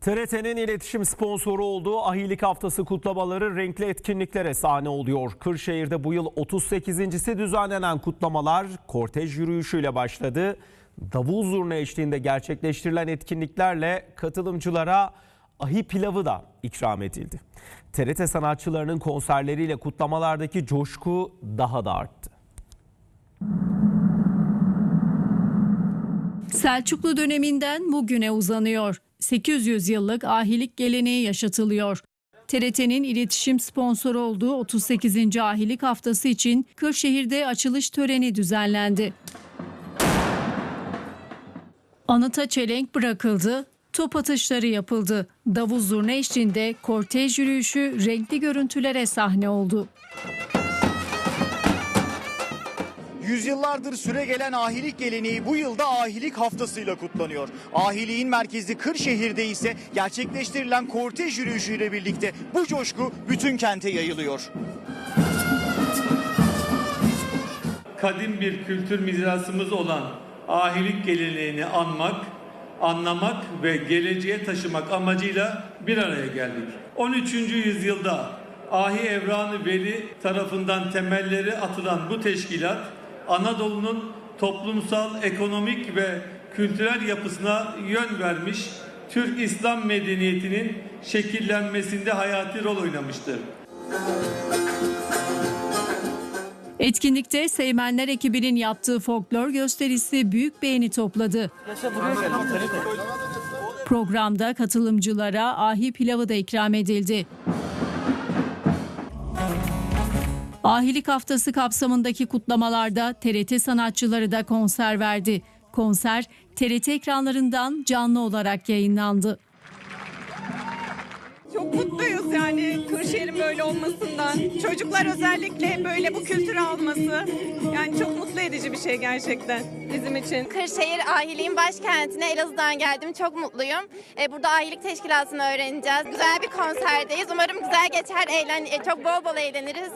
TRT'nin iletişim sponsoru olduğu Ahilik Haftası kutlamaları renkli etkinliklere sahne oluyor. Kırşehir'de bu yıl 38.si düzenlenen kutlamalar kortej yürüyüşüyle başladı. Davul zurna eşliğinde gerçekleştirilen etkinliklerle katılımcılara ahi pilavı da ikram edildi. TRT sanatçılarının konserleriyle kutlamalardaki coşku daha da arttı. Selçuklu döneminden bugüne uzanıyor. 800 yıllık ahilik geleneği yaşatılıyor. TRT'nin iletişim sponsoru olduğu 38. Ahilik Haftası için Kırşehir'de açılış töreni düzenlendi. Anıta çelenk bırakıldı, top atışları yapıldı. Davul zurna eşliğinde kortej yürüyüşü renkli görüntülere sahne oldu. Yüzyıllardır süre gelen ahilik geleneği bu yılda ahilik haftasıyla kutlanıyor. Ahiliğin merkezi Kırşehir'de ise gerçekleştirilen kortej yürüyüşüyle birlikte bu coşku bütün kente yayılıyor. kadim bir kültür mirasımız olan ahilik geleneğini anmak, anlamak ve geleceğe taşımak amacıyla bir araya geldik. 13. yüzyılda Ahi Evran-ı Veli tarafından temelleri atılan bu teşkilat Anadolu'nun toplumsal, ekonomik ve kültürel yapısına yön vermiş, Türk İslam medeniyetinin şekillenmesinde hayati rol oynamıştır. Etkinlikte Seymenler ekibinin yaptığı folklor gösterisi büyük beğeni topladı. Programda katılımcılara ahi pilavı da ikram edildi. Ahilik Haftası kapsamındaki kutlamalarda TRT sanatçıları da konser verdi. Konser TRT ekranlarından canlı olarak yayınlandı. Çok mutluyuz yani Kırşehir'in böyle olmasından. Çocuklar özellikle böyle bu kültürü alması. Yani çok mutlu edici bir şey gerçekten bizim için. Kırşehir Ahiliğin başkentine Elazığ'dan geldim. Çok mutluyum. Ee, Burada ahilik teşkilatını öğreneceğiz. Güzel bir konserdeyiz. Umarım güzel geçer, eğlen e, çok bol bol eğleniriz.